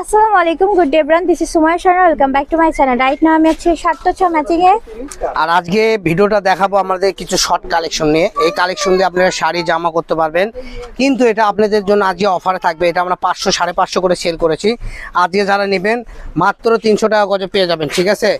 আসসালামু আলাইকুম good day bran this is Sumaiya Sharma welcome back to my channel right now আমি আছি সাতটা ছ ম্যাচিং এ। আর আজকে ভিডিওটা দেখাবো আমাদের কিছু শর্ট কালেকশন নিয়ে। এই কালেকশন দিয়ে আপনারা শাড়ি জামা করতে পারবেন। কিন্তু এটা আপনাদের জন্য আজকে অফারে থাকবে। এটা আমরা পাঁচশো সাড়ে পাঁচশো করে সেল করেছি। আজকে যারা নেবেন মাত্র তিনশো টাকা গজে পেয়ে যাবেন ঠিক আছে?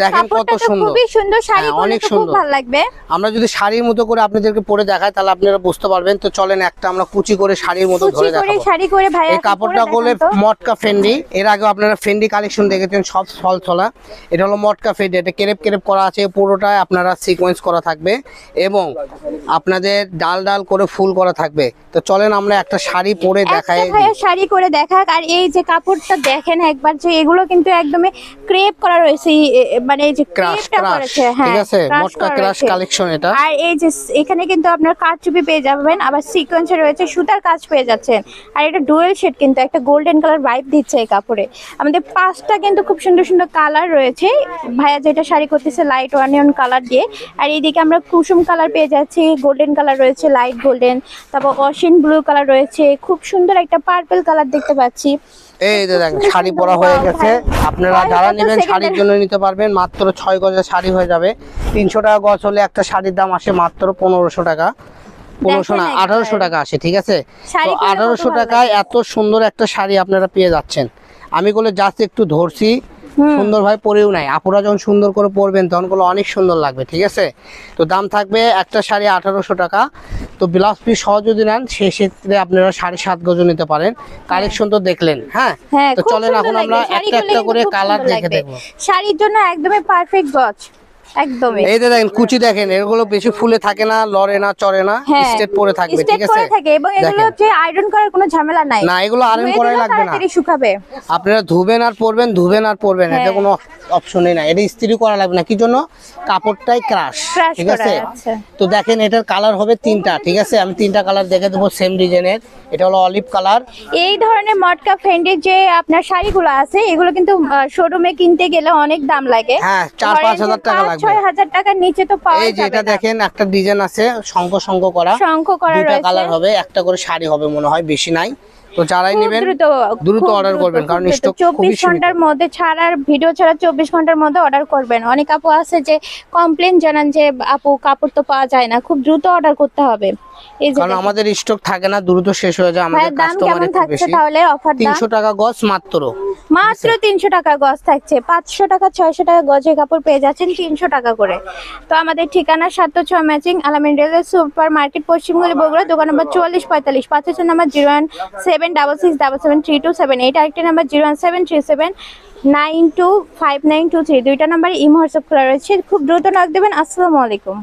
দেখেন কত সুন্দর। খুবই সুন্দর শাড়ি হ্যাঁ, অনেক খুব সুন্দর। ভালো লাগবে। আমরা যদি শাড়ির মতো করে আপনাদেরকে পরে দেখাই তাহলে আপনারা বুঝতে পারবেন। তো চলেন একটা আমরা কুচি করে শাড়ির মতো কুচি ধরে করে দেখাবো। শাড়ি করে ভাই এই কাপড়টা করলে মটকা ফেন্ডি। এর আগে আপনারা ফেন্ডি কালেকশন দেখেছেন সব ফল ছলা। এটা হলো মটকা ফেন্ডি এটা কেরেপ কেরেপ করা আছে পুরোটাই আপনারা সিকোয়েন্স করা থাকবে। এবং আপনাদের ডাল ডাল করে ফুল করা থাকবে। তো চলেন আমরা একটা শাড়ি পরে দেখাই। শাড়ি করে দেখাক আর এই যে কাপড়টা দেখেন একবার যে এগুলো কিন্তু একদমই ক্রেপ করা রয়েছে মানে এই যে ক্রেপটা করেছে হ্যাঁ ঠিক আছে মটকা ক্রাশ কালেকশন এটা। আর এই যে এখানে কিন্তু আপনার কারচুপি পেয়ে যাবেন আবার সিকোয়েন্সে রয়েছে সুতার কাজ পেয়ে যাচ্ছেন। আর এটা ডুয়েল শেড কিন্তু একটা গোল্ডেন কালার ভাইব দিচ্ছে। এই কাপড়ে। আমাদের পাঁচটা কিন্তু খুব সুন্দর সুন্দর কালার রয়েছে। ভাইয়া যেটা শাড়ি করতেছে লাইট ওয়ানিয়ন কালার দিয়ে। আর এইদিকে আমরা কুসুম কালার পেয়ে যাচ্ছি গোল্ডেন কালার রয়েছে লাইট গোল্ডেন তারপর অসিন ব্লু কালার রয়েছে খুব সুন্দর একটা পার্পল কালার দেখতে পাচ্ছি। এই দেখেন শাড়ি পরা হয়ে গেছে। আপনারা যারা নেবেন শাড়ির জন্য নিতে পারবেন মাত্র ছয় গজের শাড়ি হয়ে যাবে। তিনশো টাকা গজ হলে একটা শাড়ির দাম আসে মাত্র পনেরোশো টাকা। পনেরোশো না আঠারোশো টাকা আসে ঠিক আছে? তো আঠারোশো টাকায় এত সুন্দর একটা শাড়ি আপনারা পেয়ে যাচ্ছেন। আমি গুলো জাস্ট একটু ধরছি সুন্দর ভাবে পরেও নাই। আপুরা যখন সুন্দর করে পরবেন তখনগুলো অনেক সুন্দর লাগবে ঠিক আছে? তো দাম থাকবে একটা শাড়ি আঠারোশো টাকা। তো ব্লাউজ পিস সহ যদি নেন সেক্ষেত্রে আপনারা সাড়ে সাত গজ নিতে পারেন। কালেকশন তো দেখলেন হ্যাঁ? হ্যাঁ তো চলেন এখন আমরা একটা একটা করে কালার দেখে। দেখব। শাড়ির জন্য একদমই পারফেক্ট গজ। একদমই। এই দেখেন কুচি দেখেন এগুলো বেশি ফুলে থাকে না লড়ে না চড়ে না হ্যাঁ স্টেট পরে থাকবে ঠিক আছে? থাকে এবং এগুলো হচ্ছে আয়রন করার কোনো ঝামেলা নাই। না এগুলো আয়রন করাই লাগবে না। শুকাবে। আপনারা ধুবেন আর পরবেন ধুবেন আর পরবেন এতে হ্যাঁ। কোনো অপশনই নাই। এটা ইস্ত্রি করা লাগবে না কি জন্য? কাপড়টাই ক্রাশ ঠিক আছে? আচ্ছা। তো দেখেন এটার কালার হবে তিনটা ঠিক আছে? আমি তিনটা কালার দেখে দেবো সেম ডিজাইনের এটা হলো অলিভ কালার এই ধরনের মটকা ফ্রেন্ডের যে আপনার শাড়িগুলো আছে এগুলো কিন্তু শোরুমে কিনতে গেলে অনেক দাম লাগে। হ্যাঁ, চার, পাঁচ হাজার টাকা পাঁচ, লাগবে। ছয় হাজার টাকার নিচে তো পাওয়া এই যে এটা দেখেন একটা ডিজাইন আছে শঙ্খ শঙ্খ করা শঙ্খ করা দুটা। কালার হবে একটা করে শাড়ি হবে মনে হয় বেশি নাই তো যারাই নেবেন দ্রুত অর্ডার করবেন কারণ স্টক খুবই ঘণ্টার মধ্যে ছাড়ার ভিডিও ছাড়া চব্বিশ ঘণ্টার মধ্যে অর্ডার করবেন। অনেক আপু আছে যে কমপ্লেন জানান যে আপু কাপড় তো পাওয়া যায় না। খুব দ্রুত অর্ডার করতে হবে। এই যে কারণ আমাদের স্টক থাকে না দ্রুত শেষ হয়ে যায় আমাদের ভাইয়ের দাম কাস্টমার কেমন একটু থাকছে বেশি। তাহলে অফার দাম? তিনশো টাকা গজ মাত্র। মাত্র তিনশো টাকা গজ থাকছে। পাঁচশো টাকা ছয়শো টাকা গজের কাপড় পেয়ে যাচ্ছেন তিনশো টাকা করে। তো আমাদের ঠিকানা সাত ছয় ম্যাচিং আলামিন রেলের সুপার মার্কেট পশ্চিমগুলি বগুড়া দোকান নম্বর চুয়াল্লিশ পঁয়তাল্লিশ পাঁচ হচ্ছে number zero seven double six double seven three two seven eight আরেকটি number zero one seven three seven nine two five nine two three দুইটা নাম্বার ইমো হোয়াটসঅ্যাপ খোলা রয়েছে। খুব দ্রুত নাক দেবেন। আসসালামু আলাইকুম।